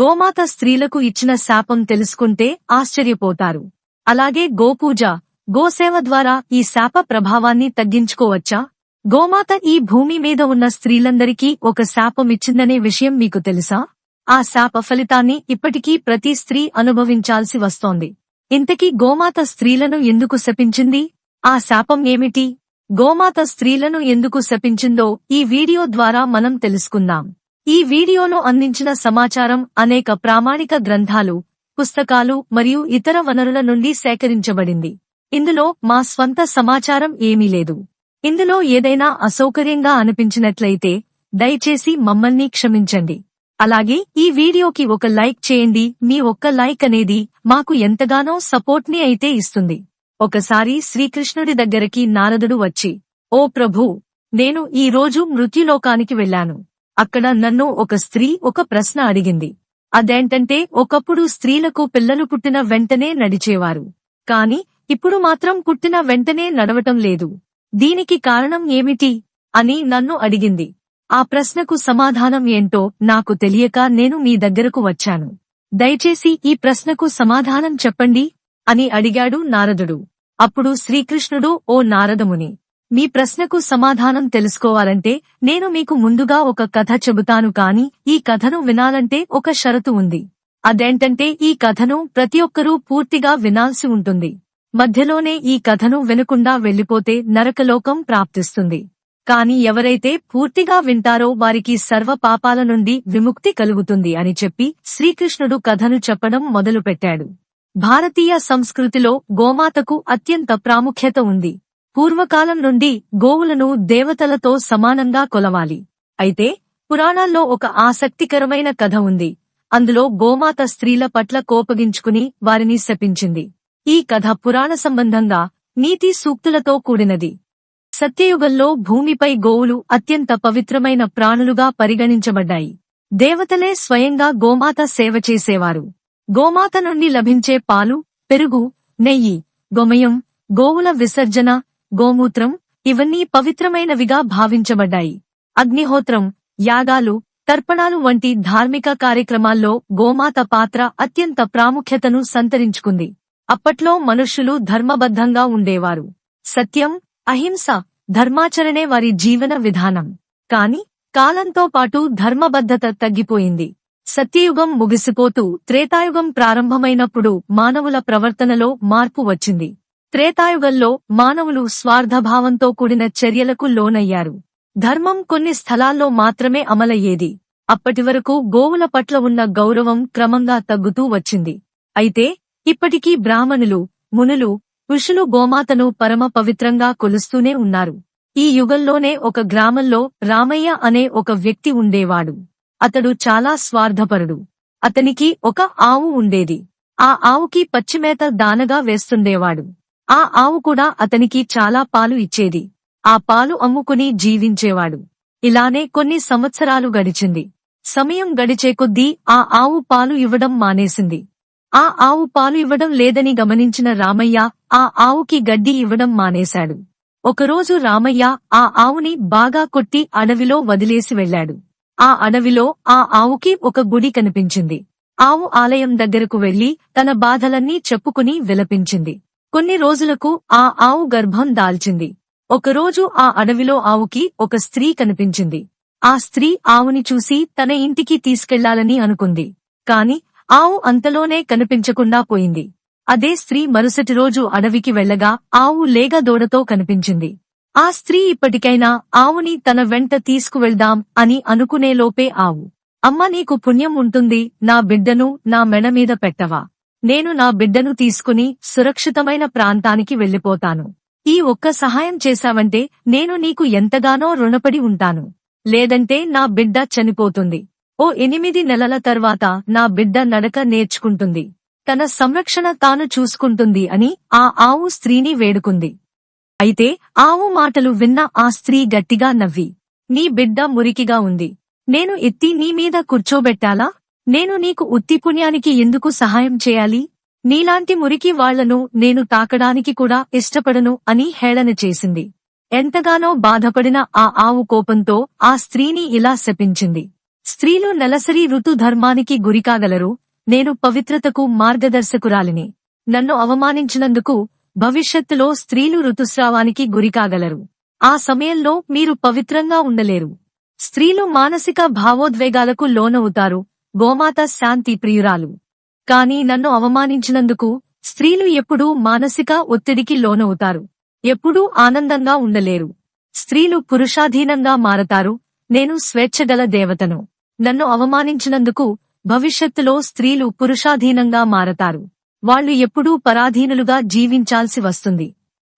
గోమాత స్త్రీలకు ఇచ్చిన శాపం తెలుసుకుంటే ఆశ్చర్యపోతారు. అలాగే గోపూజ గోసేవ ద్వారా ఈ శాప ప్రభావాన్ని తగ్గించుకోవచ్చా? గోమాత ఈ భూమి మీద ఉన్న స్త్రీలందరికీ ఒక శాపం ఇచ్చిందనే విషయం మీకు తెలుసా? ఆ శాప ఫలితాన్ని ఇప్పటికీ ప్రతి స్త్రీ అనుభవించాల్సి వస్తోంది. ఇంతకీ గోమాత స్త్రీలను ఎందుకు శపించింది? ఆ శాపం ఏమిటి? గోమాత స్త్రీలను ఎందుకు శపించిందో ఈ వీడియో ద్వారా మనం తెలుసుకుందాం. ఈ వీడియోలో అందించిన సమాచారం అనేక ప్రామాణిక గ్రంథాలు పుస్తకాలు మరియు ఇతర వనరుల నుండి సేకరించబడింది. ఇందులో మా స్వంత సమాచారం ఏమీ లేదు. ఇందులో ఏదైనా అసౌకర్యంగా అనిపించినట్లయితే దయచేసి మమ్మల్ని క్షమించండి. అలాగే ఈ వీడియోకి ఒక లైక్ చేయండి. మీ ఒక్క లైక్ అనేది మాకు ఎంతగానో సపోర్ట్ని అయితే ఇస్తుంది. ఒకసారి శ్రీకృష్ణుడి దగ్గరికి నారదుడు వచ్చి ఓ ప్రభూ నేను ఈ రోజు మృత్యులోకానికి వెళ్ళాను. అక్కడ నన్ను ఒక స్త్రీ ఒక ప్రశ్న అడిగింది. అదేంటంటే ఒకప్పుడు స్త్రీలకు పిల్లలు పుట్టిన వెంటనే నడిచేవారు. కాని ఇప్పుడు మాత్రం పుట్టిన వెంటనే నడవటం లేదు. దీనికి కారణం ఏమిటి? అని నన్ను అడిగింది. ఆ ప్రశ్నకు సమాధానం ఏంటో నాకు తెలియక నేను మీ దగ్గరకు వచ్చాను. దయచేసి ఈ ప్రశ్నకు సమాధానం చెప్పండి అని అడిగాడు నారదుడు. అప్పుడు శ్రీకృష్ణుడు ఓ నారదముని మీ ప్రశ్నకు సమాధానం తెలుసుకోవాలంటే నేను మీకు ముందుగా ఒక కథ చెబుతాను కాని ఈ కథను వినాలంటే ఒక షరతు ఉంది. అదేంటంటే ఈ కథను ప్రతి ఒక్కరూ పూర్తిగా వినాల్సి ఉంటుంది. మధ్యలోనే ఈ కథను వినకుండా వెళ్ళిపోతే నరకలోకం ప్రాప్తిస్తుంది. కాని ఎవరైతే పూర్తిగా వింటారో వారికి సర్వ పాపాల నుండి విముక్తి కలుగుతుంది అని చెప్పి శ్రీకృష్ణుడు కథను చెప్పడం మొదలుపెట్టాడు. భారతీయ సంస్కృతిలో గోమాతకు అత్యంత ప్రాముఖ్యత ఉంది. పూర్వకాలం నుండి గోవులను దేవతలతో సమానంగా కొలవాలి. అయితే పురాణాల్లో ఒక ఆసక్తికరమైన కథ ఉంది. అందులో గోమాత స్త్రీల పట్ల కోపగించుకుని వారిని శపించింది. ఈ కథ పురాణ సంబంధంగా నీతి సూక్తులతో కూడినది. సత్యయుగంలో భూమిపై గోవులు అత్యంత పవిత్రమైన ప్రాణులుగా పరిగణించబడ్డాయి. దేవతలే స్వయంగా గోమాత సేవ చేసేవారు. గోమాత నుండి లభించే పాలు పెరుగు నెయ్యి గోమయం గోవుల విసర్జన గోమూత్రం ఇవన్నీ పవిత్రమైనవిగా భావించబడ్డాయి. అగ్నిహోత్రం యాగాలు తర్పణాలు వంటి ధార్మిక కార్యక్రమాల్లో గోమాత పాత్ర అత్యంత ప్రాముఖ్యతను సంతరించుకుంది. అప్పట్లో మనుష్యులు ధర్మబద్ధంగా ఉండేవారు. సత్యం అహింస ధర్మాచరణే వారి జీవన విధానం. కాని కాలంతో పాటు ధర్మబద్ధత తగ్గిపోయింది. సత్యయుగం ముగిసిపోతూ త్రేతాయుగం ప్రారంభమైనప్పుడు మానవుల ప్రవర్తనలో మార్పు వచ్చింది. త్రేతాయుగంలో మానవులు స్వార్థభావంతో కూడిన చర్యలకు లోనయ్యారు. ధర్మం కొన్ని స్థలాల్లో మాత్రమే అమలయ్యేది. అప్పటివరకు గోవుల పట్ల ఉన్న గౌరవం క్రమంగా తగ్గుతూ వచ్చింది. అయితే ఇప్పటికీ బ్రాహ్మణులు మునులు ఋషులు గోమాతను పరమ పవిత్రంగా కొలుస్తూనే ఉన్నారు. ఈ యుగంలోనే ఒక గ్రామంలో రామయ్య అనే ఒక వ్యక్తి ఉండేవాడు. అతడు చాలా స్వార్థపరుడు. అతనికి ఒక ఆవు ఉండేది. ఆ ఆవుకి పచ్చిమేత దానగా వేస్తుండేవాడు. ఆ ఆవు కూడా అతనికి చాలా పాలు ఇచ్చేది. ఆ పాలు అమ్ముకుని జీవించేవాడు. ఇలానే కొన్ని సంవత్సరాలు గడిచింది. సమయం గడిచే కొద్దీ ఆ ఆవు పాలు ఇవ్వడం మానేసింది. ఆ ఆవు పాలు ఇవ్వడం లేదని గమనించిన రామయ్య ఆ ఆవుకి గడ్డి ఇవ్వడం మానేశాడు. ఒకరోజు రామయ్య ఆ ఆవుని బాగా కొట్టి అడవిలో వదిలేసి వెళ్ళాడు ఆ అడవిలో ఆ ఆవుకి ఒక గుడి కనిపించింది. ఆవు ఆలయం దగ్గరకు వెళ్ళి తన బాధలన్నీ చెప్పుకుని విలపించింది. కొన్ని రోజులకు ఆ ఆవు గర్భం దాల్చింది. ఒకరోజు ఆ అడవిలో ఆవుకి ఒక స్త్రీ కనిపించింది. ఆ స్త్రీ ఆవుని చూసి తన ఇంటికి తీసుకెళ్ళాలని అనుకుంది. కాని ఆవు అంతలోనే కనిపించకుండా పోయింది. అదే స్త్రీ మరుసటి రోజు అడవికి వెళ్ళగా ఆవు లేగ దూడతో కనిపించింది. ఆ స్త్రీ ఇప్పటికైనా ఆవుని తన వెంట తీసుకువెళ్దాం అని అనుకునేలోపే ఆవు అమ్మ నీకు పుణ్యం ఉంటుంది నా బిడ్డను నా మెడ మీద పెట్టవా? నేను నా బిడ్డను తీసుకుని సురక్షితమైన ప్రాంతానికి వెళ్ళిపోతాను ఈ ఒక్క సహాయం చేశావంటే నేను నీకు ఎంతగానో రుణపడి ఉంటాను. లేదంటే నా బిడ్డ చనిపోతుంది. ఓ ఎనిమిది నెలల తర్వాత నా బిడ్డ నడక నేర్చుకుంటుంది. తన సంరక్షణ తాను చూసుకుంటుంది అని ఆ ఆవు స్త్రీని వేడుకుంది. అయితే ఆవు మాటలు విన్న ఆ స్త్రీ గట్టిగా నవ్వి నీ బిడ్డ మురికిగా ఉంది. నేను ఎత్తి నీ మీద కూర్చోబెట్టాలా? నేను నీకు ఉత్తి పుణ్యానికి ఎందుకు సహాయం చేయాలి? నీలాంటి మురికి వాళ్ళను నేను తాకడానికి కూడా ఇష్టపడను అని హేళన చేసింది. ఎంతగానో బాధపడిన ఆ ఆవు కోపంతో ఆ స్త్రీని ఇలా శపించింది. స్త్రీలు నెలసరి ఋతు ధర్మానికి గురికాగలరు. నేను పవిత్రతకు మార్గదర్శకురాలిని. నన్ను అవమానించినందుకు భవిష్యత్తులో స్త్రీలు ఋతుస్రావానికి గురికాగలరు. ఆ సమయంలో మీరు పవిత్రంగా ఉండలేరు. స్త్రీలు మానసిక భావోద్వేగాలకు లోనవుతారు. గోమాత శాంతి ప్రియురాలు. కాని నన్ను అవమానించినందుకు స్త్రీలు ఎప్పుడూ మానసిక ఒత్తిడికి లోనవుతారు. ఎప్పుడూ ఆనందంగా ఉండలేరు. స్త్రీలు పురుషాధీనంగా మారతారు. నేను స్వేచ్ఛగల దేవతను. నన్ను అవమానించినందుకు భవిష్యత్తులో స్త్రీలు పురుషాధీనంగా మారతారు. వాళ్ళు ఎప్పుడూ పరాధీనులుగా జీవించాల్సి వస్తుంది.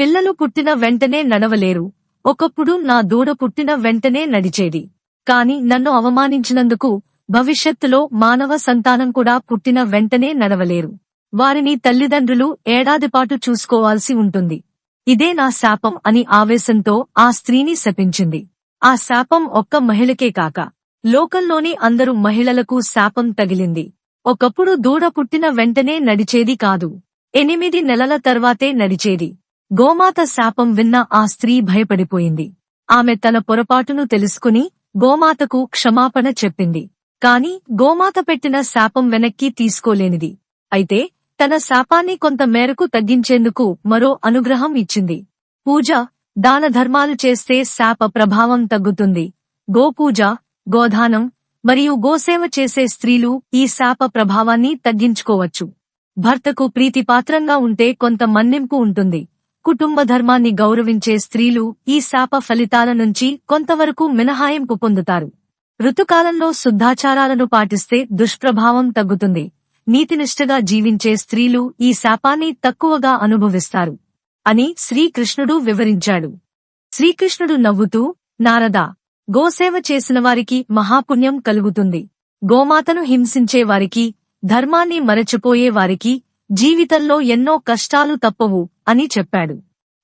పిల్లలు పుట్టిన వెంటనే నడవలేరు. ఒకప్పుడు నా దూడ పుట్టిన వెంటనే నడిచేది. కాని నన్ను అవమానించినందుకు భవిష్యత్తులో మానవ సంతానం కూడా పుట్టిన వెంటనే నడవలేరు. వారిని తల్లిదండ్రులు ఏడాదిపాటు చూసుకోవాల్సి ఉంటుంది. ఇదే నా శాపం అని ఆవేశంతో ఆ స్త్రీని శపించింది. ఆ శాపం ఒక్క మహిళకే కాక లోకంలోని అందరు మహిళలకు శాపం తగిలింది. ఒకప్పుడు దూడ పుట్టిన వెంటనే నడిచేది కాదు. ఎనిమిది నెలల తర్వాతే నడిచేది. గోమాత శాపం విన్న ఆ స్త్రీ భయపడిపోయింది. ఆమె తన పొరపాటును తెలుసుకుని గోమాతకు క్షమాపణ చెప్పింది. కాని గోమాత పెట్టిన శాపం వెనక్కి తీసుకోలేనిది. అయితే తన శాపాన్ని కొంత మేరకు తగ్గించేందుకు మరో అనుగ్రహం ఇచ్చింది. పూజ దాన ధర్మాలు చేస్తే శాప ప్రభావం తగ్గుతుంది. గోపూజ గోధానం మరియు గోసేవ చేసే స్త్రీలు ఈ శాప ప్రభావాన్ని తగ్గించుకోవచ్చు. భర్తకు ప్రీతిపాత్రంగా ఉంటే కొంత మన్నింపు ఉంటుంది. కుటుంబ ధర్మాన్ని గౌరవించే స్త్రీలు ఈ శాప ఫలితాల నుంచి కొంతవరకు మినహాయింపు పొందుతారు. ఋతుకాలంలో శుద్ధాచారాలను పాటిస్తే దుష్ప్రభావం తగ్గుతుంది. నీతినిష్టగా జీవించే స్త్రీలు ఈ శాపాన్ని తక్కువగా అనుభవిస్తారు అని శ్రీకృష్ణుడు వివరించాడు. శ్రీకృష్ణుడు నవ్వుతూ నారదా గోసేవ చేసిన వారికి మహాపుణ్యం కలుగుతుంది. గోమాతను హింసించే వారికి ధర్మాన్ని మరచిపోయే వారికి జీవితంలో ఎన్నో కష్టాలు తప్పవు అని చెప్పాడు.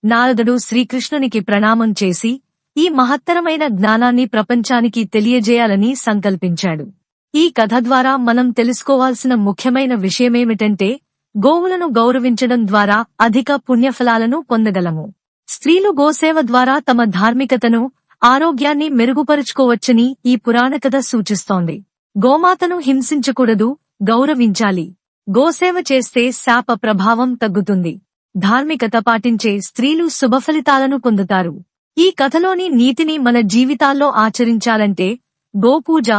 నారదుడు శ్రీకృష్ణునికి ప్రణామం చేసి ఈ మహత్తరమైన జ్ఞానాన్ని ప్రపంచానికి తెలియజేయాలని సంకల్పించాడు. ఈ కథ ద్వారా మనం తెలుసుకోవాల్సిన ముఖ్యమైన విషయమేమిటంటే గోవులను గౌరవించడం ద్వారా అధిక పుణ్యఫలాలను పొందగలము. స్త్రీలు గోసేవ ద్వారా తమ ధార్మికతను ఆరోగ్యాన్ని మెరుగుపరుచుకోవచ్చని ఈ పురాణ కథ సూచిస్తోంది. గోమాతను హింసించకూడదు గౌరవించాలి. గోసేవ చేస్తే శాప ప్రభావం తగ్గుతుంది. ధార్మికత పాటించే స్త్రీలు శుభఫలితాలను పొందుతారు. ఈ కథలోని నీతిని మన జీవితాల్లో ఆచరించాలంటే గోపూజ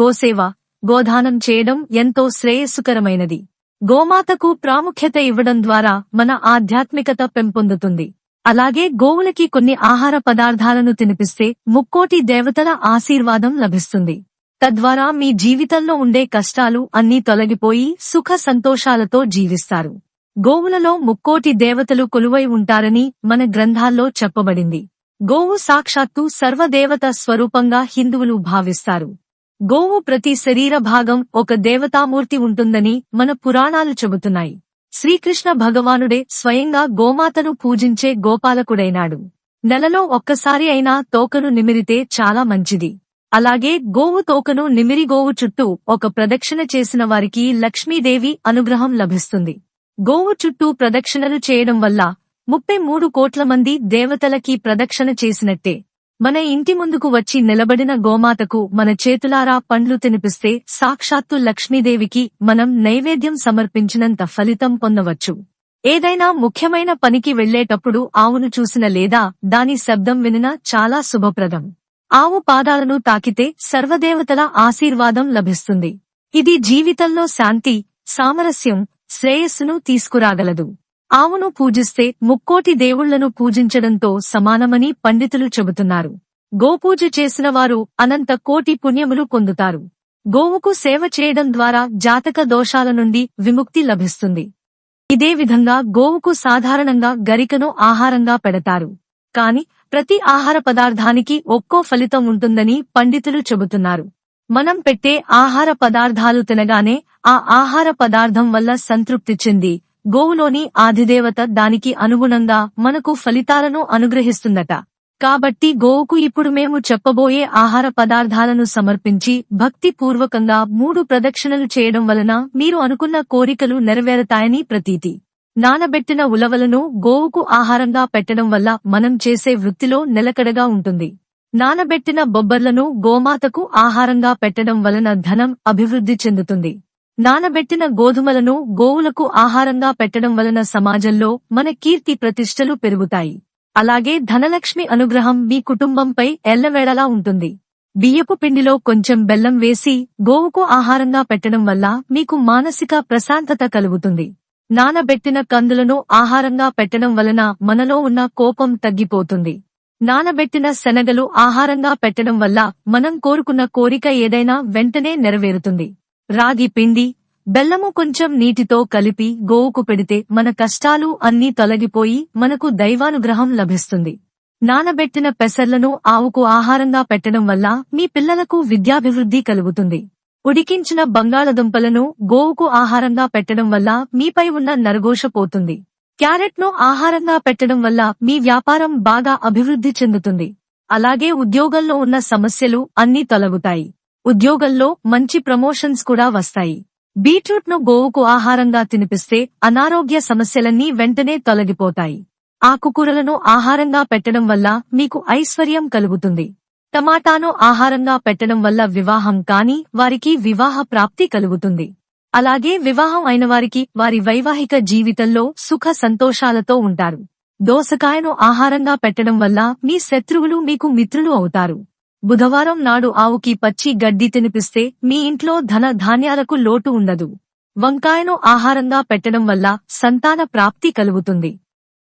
గోసేవ గోదానం చేయడం ఎంతో శ్రేయస్సుకరమైనది. గోమాతకు ప్రాముఖ్యత ఇవ్వడం ద్వారా మన ఆధ్యాత్మికత పెంపొందుతుంది. అలాగే గోవులకి కొన్ని ఆహార పదార్థాలను తినిపిస్తే ముక్కోటి దేవతల ఆశీర్వాదం లభిస్తుంది. తద్వారా మీ జీవితంలో ఉండే కష్టాలు అన్నీ తొలగిపోయి సుఖ సంతోషాలతో జీవిస్తారు. గోవులలో ముక్కోటి దేవతలు కొలువై ఉంటారని మన గ్రంథాల్లో చెప్పబడింది. గోవు సాక్షాత్తు సర్వదేవత స్వరూపంగా హిందువులు భావిస్తారు. గోవు ప్రతి శరీర భాగం ఒక దేవతామూర్తి ఉంటుందని మన పురాణాలు చెబుతున్నాయి. శ్రీకృష్ణ భగవానుడే స్వయంగా గోమాతను పూజించే గోపాలకుడైనాడు. నెలలో ఒక్కసారి అయినా తోకను నిమిరితే చాలా మంచిది. అలాగే గోవు తోకను నిమిరి గోవు చుట్టూ ఒక ప్రదక్షిణ చేసిన వారికి లక్ష్మీదేవి అనుగ్రహం లభిస్తుంది. గోవు చుట్టూ ప్రదక్షిణలు చేయడం వల్ల ముప్పై మూడు కోట్ల మంది దేవతలకి ప్రదక్షిణ చేసినట్టే. మన ఇంటి ముందుకు వచ్చి నిలబడిన గోమాతకు మన చేతులారా పండ్లు తినిపిస్తే సాక్షాత్తు లక్ష్మీదేవికి మనం నైవేద్యం సమర్పించినంత ఫలితం పొందవచ్చు. ఏదైనా ముఖ్యమైన పనికి వెళ్ళేటప్పుడు ఆవును చూసిన లేదా దాని శబ్దం వినినా చాలా శుభప్రదం. ఆవు పాదాలను తాకితే సర్వదేవతల ఆశీర్వాదం లభిస్తుంది. ఇది జీవితంలో శాంతి సామరస్యం శ్రేయస్సును తీసుకురాగలదు. ఆవును పూజిస్తే ముక్కోటి దేవుళ్ళను పూజించడంతో సమానమని పండితులు చెబుతున్నారు. గోపూజ చేసిన వారు అనంత కోటి పుణ్యములు పొందుతారు. గోవుకు సేవ చేయడం ద్వారా జాతక దోషాల నుండి విముక్తి లభిస్తుంది. ఇదే విధంగా గోవుకు సాధారణంగా గరికను ఆహారంగా పెడతారు. కాని ప్రతి ఆహార పదార్థానికి ఒక్కో ఫలితం ఉంటుందని పండితులు చెబుతున్నారు. మనం పెట్టే ఆహార పదార్థాలు తినగానే ఆ ఆహార పదార్థం వల్ల సంతృప్తి చెంది గోవులోని ఆదిదేవత దానికి అనుగుణంగా మనకు ఫలితాలను అనుగ్రహిస్తుందట. కాబట్టి గోవుకు ఇప్పుడు మేము చెప్పబోయే ఆహార పదార్థాలను సమర్పించి భక్తి పూర్వకంగా మూడు ప్రదక్షిణలు చేయడం వలన మీరు అనుకున్న కోరికలు నెరవేరతాయని ప్రతీతి. నానబెట్టిన ఉలవలను గోవుకు ఆహారంగా పెట్టడం వల్ల మనం చేసే వృత్తిలో నిలకడగా ఉంటుంది. నానబెట్టిన బొబ్బర్లను గోమాతకు ఆహారంగా పెట్టడం వలన ధనం అభివృద్ధి చెందుతుంది. నానబెట్టిన గోధుమలను గోవులకు ఆహారంగా పెట్టడం వలన సమాజంలో మన కీర్తి ప్రతిష్టలు పెరుగుతాయి. అలాగే ధనలక్ష్మి అనుగ్రహం మీ కుటుంబంపై ఎల్లవేళలా ఉంటుంది. బియ్యపు పిండిలో కొంచెం బెల్లం వేసి గోవుకు ఆహారంగా పెట్టడం వల్ల మీకు మానసిక ప్రశాంతత కలుగుతుంది. నానబెట్టిన కందులను ఆహారంగా పెట్టడం వలన మనలో ఉన్న కోపం తగ్గిపోతుంది. నానబెట్టిన శనగలు ఆహారంగా పెట్టడం వల్ల మనం కోరుకున్న కోరిక ఏదైనా వెంటనే నెరవేరుతుంది. రాగి పిండి బెల్లము కొంచెం నీటితో కలిపి గోవుకు పెడితే మన కష్టాలు అన్నీ తొలగిపోయి మనకు దైవానుగ్రహం లభిస్తుంది. నానబెట్టిన పెసర్లను ఆవుకు ఆహారంగా పెట్టడం వల్ల మీ పిల్లలకు విద్యాభివృద్ధి కలుగుతుంది. ఉడికించిన బంగాళదుంపలను గోవుకు ఆహారంగా పెట్టడం వల్ల మీపై ఉన్న నరఘోష పోతుంది. క్యారెట్ను ఆహారంగా పెట్టడం వల్ల మీ వ్యాపారం బాగా అభివృద్ధి చెందుతుంది. అలాగే ఉద్యోగంలో ఉన్న సమస్యలు అన్నీ తొలగుతాయి. ఉద్యోగంలో మంచి ప్రమోషన్స్ కూడా వస్తాయి. బీట్రూట్ను గోవుకు ఆహారంగా తినిపిస్తే అనారోగ్య సమస్యలన్నీ వెంటనే తొలగిపోతాయి. ఆకుకూరలను ఆహారంగా పెట్టడం వల్ల మీకు ఐశ్వర్యం కలుగుతుంది. టమాటాను ఆహారంగా పెట్టడం వల్ల వివాహం కాని వారికి వివాహ ప్రాప్తి కలుగుతుంది. అలాగే వివాహం అయిన వారికి వారి వైవాహిక జీవితంలో సుఖ సంతోషాలతో ఉంటారు. దోసకాయను ఆహారంగా పెట్టడం వల్ల మీ శత్రువులు మీకు మిత్రులు అవుతారు. బుధవారం నాడు ఆవుకి పచ్చి గడ్డి తినిపిస్తే మీ ఇంట్లో ధన ధాన్యాలకు లోటు ఉండదు. వంకాయను ఆహారంగా పెట్టడం వల్ల సంతాన ప్రాప్తి కలుగుతుంది.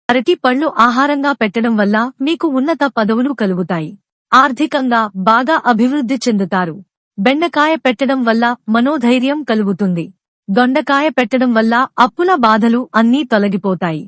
అరటి పళ్ళు ఆహారంగా పెట్టడం వల్ల మీకు ఉన్నత పదవులు కలుగుతాయి. ఆర్థికంగా బాగా అభివృద్ధి చెందుతారు. బెండకాయ పెట్టడం వల్ల మనోధైర్యం కలుగుతుంది. దొండకాయ పెట్టడం వల్ల అప్పుల బాధలు అన్నీ తొలగిపోతాయి.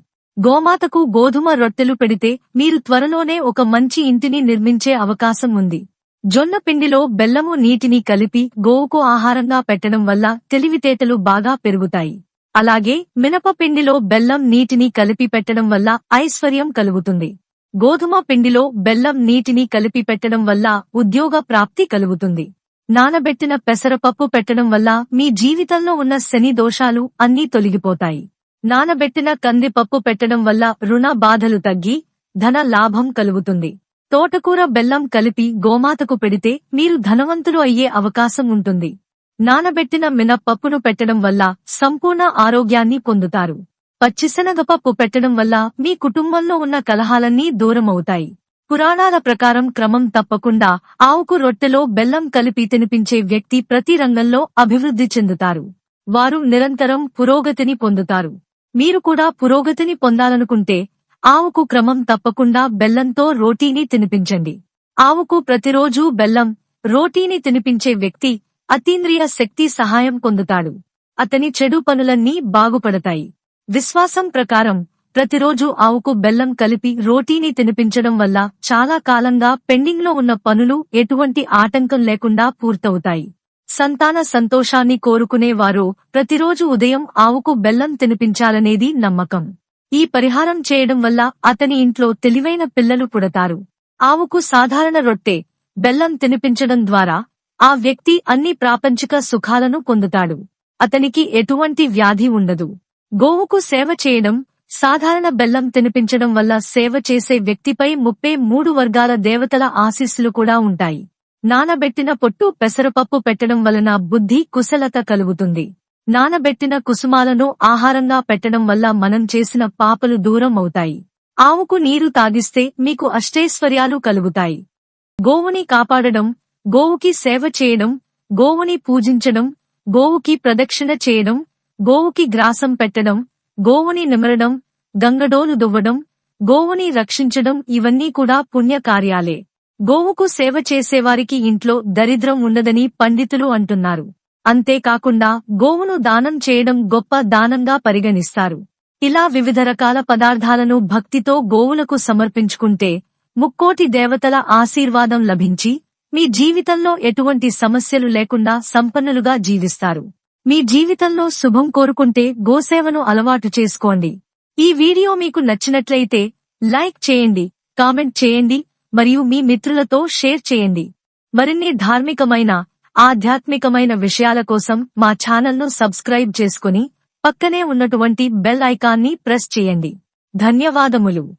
గోమాతకు గోధుమ రొట్టెలు పెడితే మీరు త్వరలోనే ఒక మంచి ఇంటిని నిర్మించే అవకాశం ఉంది. జొన్న పిండిలో బెల్లము నీటిని కలిపి గోవుకు ఆహారంగా పెట్టడం వల్ల తెలివితేటలు బాగా పెరుగుతాయి. అలాగే మినప పిండిలో బెల్లం నీటిని కలిపి పెట్టడం వల్ల ఐశ్వర్యం కలుగుతుంది. గోధుమ పిండిలో బెల్లం నీటిని కలిపి పెట్టడం వల్ల ఉద్యోగ ప్రాప్తి కలుగుతుంది. నానబెట్టిన పెసరపప్పు పెట్టడం వల్ల మీ జీవితంలో ఉన్న శని దోషాలు అన్నీ తొలగిపోతాయి. నానబెట్టిన కందిపప్పు పెట్టడం వల్ల రుణ బాధలు తగ్గి ధన లాభం కలుగుతుంది. తోటకూర బెల్లం కలిపి గోమాతకు పెడితే మీరు ధనవంతులు అయ్యే అవకాశం ఉంటుంది. నానబెట్టిన మినప్పప్పును పెట్టడం వల్ల సంపూర్ణ ఆరోగ్యాన్ని పొందుతారు. పచ్చిశనగపప్పు పెట్టడం వల్ల మీ కుటుంబంలో ఉన్న కలహాలన్నీ దూరమవుతాయి. పురాణాల ప్రకారం క్రమం తప్పకుండా ఆవుకు రొట్టెలో బెల్లం కలిపి తినిపించే వ్యక్తి ప్రతి రంగంలో అభివృద్ధి చెందుతారు. వారు నిరంతరం పురోగతిని పొందుతారు. మీరు కూడా పురోగతిని పొందాలనుకుంటే ఆవుకు క్రమం తప్పకుండా బెల్లంతో రోటీని తినిపించండి. ఆవుకు ప్రతిరోజూ బెల్లం రోటీని తినిపించే వ్యక్తి అతీంద్రియ శక్తి సహాయం పొందుతాడు. అతని చెడు పనులన్నీ బాగుపడతాయి. విశ్వాసం ప్రకారం ప్రతిరోజు ఆవుకు బెల్లం కలిపి రోటీని తినిపించడం వల్ల చాలా కాలంగా పెండింగ్లో ఉన్న పనులు ఎటువంటి ఆటంకం లేకుండా పూర్తవుతాయి. సంతాన సంతోషాన్ని కోరుకునేవారు. ప్రతిరోజు ఉదయం ఆవుకు బెల్లం తినిపించాలనేది నమ్మకం. ఈ పరిహారం చేయడం వల్ల అతని ఇంట్లో తెలివైన పిల్లలు పుడతారు. ఆవుకు సాధారణ రొట్టె బెల్లం తినిపించడం ద్వారా ఆ వ్యక్తి అన్ని ప్రాపంచిక సుఖాలను పొందుతాడు. అతనికి ఎటువంటి వ్యాధి ఉండదు. గోవుకు సేవ చేయడం సాధారణ బెల్లం తినిపించడం వల్ల సేవ చేసే వ్యక్తిపై ముప్పై మూడు వర్గాల దేవతల ఆశీస్సులు కూడా ఉంటాయి. నానబెట్టిన పొట్టు పెసరపప్పు పెట్టడం వలన బుద్ధి కుశలత కలుగుతుంది. నానబెట్టిన కుసుమాలను ఆహారంగా పెట్టడం వల్ల మనం చేసిన పాపలు దూరం అవుతాయి. ఆవుకు నీరు తాగిస్తే మీకు అష్టైశ్వర్యాలు కలుగుతాయి. గోవుని కాపాడడం గోవుకి సేవ చేయడం గోవుని పూజించడం గోవుకి ప్రదక్షిణ చేయడం గోవుకి గ్రాసం పెట్టడం గోవుని నిమరడం గంగడోలు దువ్వడం గోవుని రక్షించడం ఇవన్నీ కూడా పుణ్యకార్యాలే. గోవుకు సేవ చేసేవారికి ఇంట్లో దరిద్రం ఉండదని పండితులు అంటున్నారు. అంతేకాకుండా గోవును దానం చేయడం గొప్ప దానంగా పరిగణిస్తారు. ఇలా వివిధ రకాల పదార్థాలను భక్తితో గోవులకు సమర్పించుకుంటే ముక్కోటి దేవతల ఆశీర్వాదం లభించి మీ జీవితంలో ఎటువంటి సమస్యలు లేకుండా సంపన్నులుగా జీవిస్తారు. మీ జీవితంలో శుభం కోరుకుంటే గోసేవను అలవాటు చేసుకోండి. ఈ వీడియో మీకు నచ్చినట్లయితే లైక్ చేయండి కామెంట్ చేయండి మరియు మీ మిత్రులతో షేర్ చేయండి. మరిన్ని ధార్మికమైన ఆధ్యాత్మికమైన విషయాల కోసం మా ఛానల్ను సబ్స్క్రైబ్ చేసుకుని పక్కనే ఉన్నటువంటి బెల్ ఐకాన్ని ప్రెస్ చేయండి. ధన్యవాదములు.